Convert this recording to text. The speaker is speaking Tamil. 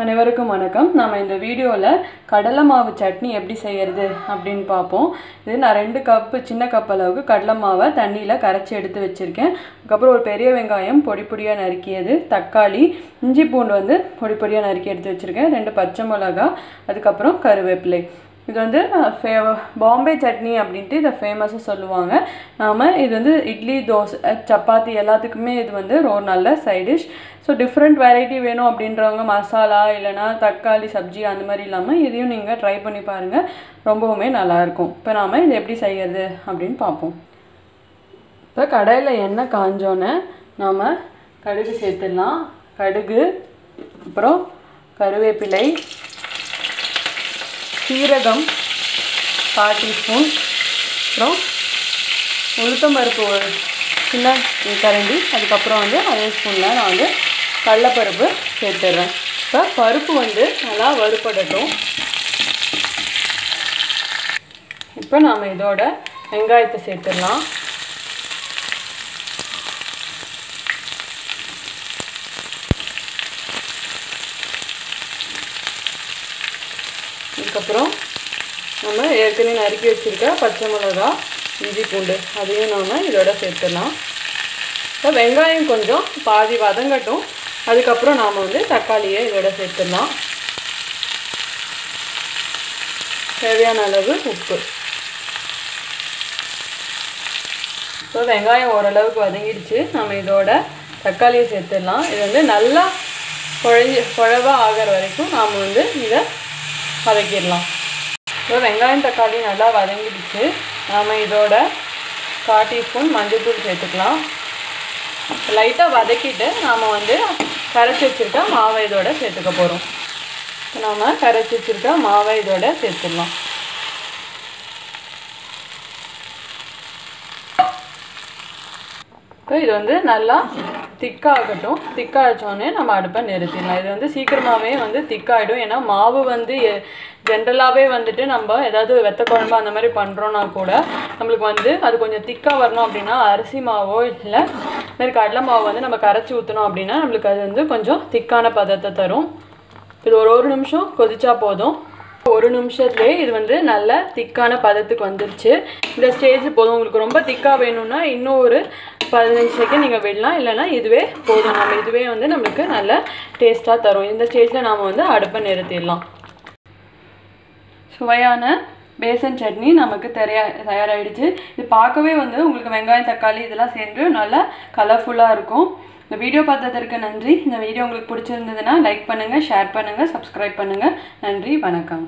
அனைவருக்கும் வணக்கம். நாம் இந்த வீடியோவில் கடலை மாவு சட்னி எப்படி செய்கிறது அப்படின்னு பார்ப்போம். இது நான் ரெண்டு கப்பு சின்ன கப் அளவுக்கு கடலை மாவை தண்ணியில் கரைச்சி எடுத்து வச்சுருக்கேன். அதுக்கப்புறம் ஒரு பெரிய வெங்காயம் பொடி பொடியாக நறுக்கியது தக்காளி இஞ்சி பூண்டு வந்து பொடி பொடியாக நறுக்கி எடுத்து வச்சுருக்கேன். ரெண்டு பச்சை மிளகா அதுக்கப்புறம் கருவேப்பிலை. இது வந்து ஃபே பாம்பே சட்னி அப்படின்ட்டு இதை ஃபேமஸாக சொல்லுவாங்க. நாம் இது வந்து இட்லி தோசை சப்பாத்தி எல்லாத்துக்குமே இது வந்து ஒரு நல்ல side dish so different variety வேணும் அப்படின்றவங்க மசாலா இல்லைனா தக்காளி சப்ஜி அந்த மாதிரி இல்லாமல் இதையும் நீங்கள் ட்ரை பண்ணி பாருங்கள் ரொம்பவுமே நல்லாயிருக்கும் இப்போ நாம் இதை எப்படி செய்கிறது அப்படின்னு பார்ப்போம். இப்போ கடையில் எண்ணெய் காஞ்சோன்னே நாம் கடுகு சேர்த்துடலாம். கடுகு அப்புறம் கருவேப்பிலை சீரகம் கால் டீஸ்பூன். அப்புறம் உளுத்தம்பருப்பு ஒரு சின்ன கரண்டி. அதுக்கப்புறம் வந்து அதே ஸ்பூனில் நான் வந்து கடலப்பருப்பு சேர்த்துடுறேன் இப்போ பருப்பு வந்து நல்லா வறுபடட்டும். இப்போ நாம் இதோட வெங்காயத்தை சேர்த்துடலாம். அதுக்கப்புறம் நம்ம ஏற்கனவே நறுக்கி வச்சுருக்க பச்சை மிளகா இஞ்சி பூண்டு அதையும் நாம் இதோட சேர்த்துடலாம். இப்போ வெங்காயம் கொஞ்சம் பாதி வதங்கட்டும். அதுக்கப்புறம் நாம் வந்து தக்காளியை இதோட சேர்த்துடலாம். தேவையான அளவு உப்பு. இப்போ வெங்காயம் ஓரளவுக்கு வதங்கிடுச்சு. நம்ம இதோட தக்காளியை சேர்த்துடலாம். இது வந்து நல்லா குழஞ்சி குழவாக ஆகிற வரைக்கும் நாம் வந்து இதை வதக்கிடலாம். இப்போ வெங்காயம் தக்காளி நல்லா வதங்கிடுச்சு. நாம் இதோட கால் டீஸ்பூன் மஞ்சள்தூள் சேர்த்துக்கலாம். லைட்டாக வதக்கிட்டு நாம் வந்து கரைச்சி வச்சுருக்க மாவை இதோட சேர்த்துக்க போகிறோம் இப்போ நாம் கரைச்சி வச்சுருக்க மாவை இதோட சேர்த்துடலாம். இப்போ இது வந்து நல்லா திக்காகட்டும் திக்காகிச்சோடனே நம்ம அடுப்பை நிறுத்திடலாம். இது வந்து சீக்கிரமாகவே வந்து திக்காகிடும் ஏன்னா மாவு வந்து ஜென்ரலாகவே வந்துட்டு நம்ம ஏதாவது வெத்த குழம்பு அந்த மாதிரி பண்ணுறோன்னா கூட நம்மளுக்கு வந்து அது கொஞ்சம் திக்காக வரணும் அப்படின்னா அரிசி மாவோ இல்லை இந்த மாதிரி கடலை மாவு வந்து நம்ம கரைச்சி ஊற்றணும் அப்படின்னா நம்மளுக்கு அது வந்து கொஞ்சம் திக்கான பதத்தை தரும். இது ஒரு ஒரு நிமிஷம் கொதிச்சா போதும். ஒரு நிமிஷத்துலேயே இது வந்து நல்ல திக்கான பதத்துக்கு வந்துருச்சு. இந்த ஸ்டேஜ் போதும். உங்களுக்கு ரொம்ப திக்காக வேணும்னா இன்னும் ஒரு பதினஞ்சு செகண்ட் நீங்கள் விடலாம். இல்லைன்னா இதுவே போதும். நம்ம இதுவே வந்து நம்மளுக்கு நல்ல டேஸ்ட்டாக தரும். இந்த ஸ்டேஜில் நாம் வந்து அடுப்பை நிறுத்திடலாம். சுவையான பேசன் சட்னி நமக்கு தயாரா தயாராகிடுச்சு இது பார்க்கவே வந்து உங்களுக்கு வெங்காயம் தக்காளி இதெல்லாம் சேர்ந்து நல்லா கலர்ஃபுல்லாக இருக்கும். இந்த வீடியோ பார்த்ததற்கு நன்றி. இந்த வீடியோ உங்களுக்கு பிடிச்சிருந்ததுன்னா லைக் பண்ணுங்கள் ஷேர் பண்ணுங்கள் சப்ஸ்கிரைப் பண்ணுங்கள் நன்றி வணக்கம்.